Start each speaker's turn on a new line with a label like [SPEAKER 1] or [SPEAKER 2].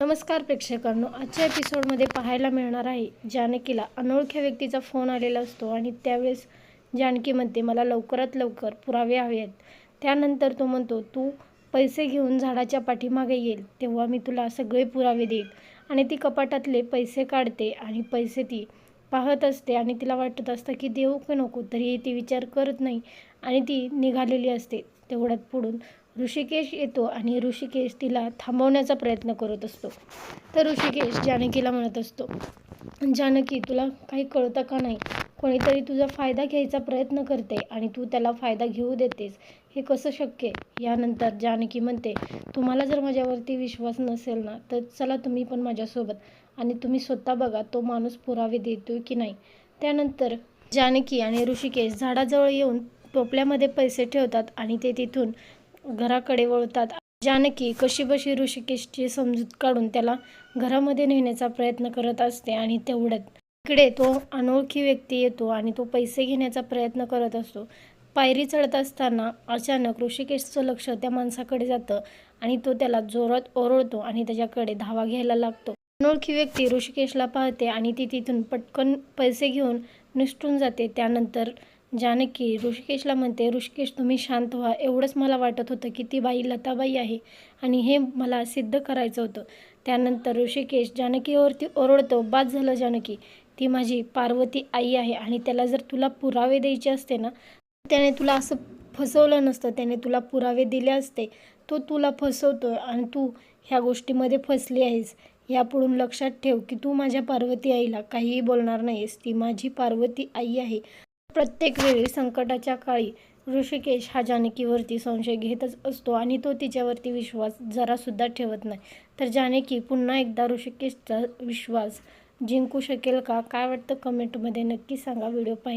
[SPEAKER 1] नमस्कार प्रेक्षकांनो आजच्या एपिसोडमध्ये पाहायला मिळणार आहे जानकीला अनोळख्या व्यक्तीचा फोन आलेला असतो आणि त्यावेळेस जानकी म्हणते मला लवकरात लवकर पुरावे हवे आहेत त्यानंतर तो म्हणतो तू पैसे घेऊन झाडाच्या पाठीमागे येईल तेव्हा मी तुला सगळे पुरावे देईल. आणि ती कपाटातले पैसे काढते आणि पैसे ती पाहत असते आणि तिला वाटत असतं की देऊ की नको तरीही ती विचार करत नाही आणि ती निघालेली असते तेवढ्यात पुढून. ऋषिकेश येतो आणि ऋषिकेश तिला थांबवण्याचा प्रयत्न करत असतो. तर ऋषिकेश जानकीला म्हणत असतो जानकी तुला काही कळतं का नाही? कोणीतरी तुझा फायदा घ्यायचा प्रयत्न करते आणि तू त्याला फायदा घेऊ देतेस. हे कसं शक्य यानंतर जानकी म्हणते तुम्हाला जर माझ्यावरती विश्वास नसेल ना तर चला तुम्ही पण माझ्यासोबत आणि तुम्ही स्वतः बघा तो माणूस पुरावे देतोय की नाही. त्यानंतर जानकी आणि ऋषिकेश झाडाजवळ येऊन टोपल्यामध्ये पैसे ठेवतात आणि ते तिथून घराकडे वळतात. जानकी कशीबशी ऋषिकेशची समजूत काढून त्याला घरामध्ये नेण्याचा प्रयत्न करत असते आणि तेवढ्यात इकडे तो अनोळखी व्यक्ती येतो आणि तो पैसे घेण्याचा प्रयत्न करत असतो. पायरी चढत असताना अचानक ऋषिकेशचं लक्ष त्या माणसाकडे जातं आणि तो त्याला जोरात ओरडतो आणि त्याच्याकडे धावा घ्यायला लागतो. अनोळखी व्यक्ती ऋषिकेशला पाहते आणि ती तिथून पटकन पैसे घेऊन निष्ठून जाते. त्यानंतर जानकी ऋषिकेशला म्हणते ऋषिकेश तुम्ही शांत व्हा. एवढंच मला वाटत होतं की ती बाई लताबाई आहे आणि हे मला सिद्ध करायचं होतं. त्यानंतर ऋषिकेश जानकीवरती ओरडतो बाद झालं जानकी ती माझी पार्वती आई आहे आणि त्याला जर तुला पुरावे द्यायचे असते ना त्याने तुला असं फसवलं नसतं. त्याने तुला पुरावे दिले असते. तो तुला फसवतो आणि तू ह्या गोष्टीमध्ये फसली आहेस. यापुढून लक्षात ठेव की तू माझ्या पार्वती आईला काहीही बोलणार नाहीस. ती माझी पार्वती आई आहे. प्रत्येक वेळी संकटाच्या काळी ऋषिकेश हा जानकीवरती संशय घेतच असतो आणि तो तिच्यावरती विश्वास जरासुद्धा ठेवत नाही. तर जानकी पुन्हा एकदा ऋषिकेशचा विश्वास जिंकू शकेल का? काय वाटतं कमेंटमध्ये नक्की सांगा. व्हिडिओ पाहि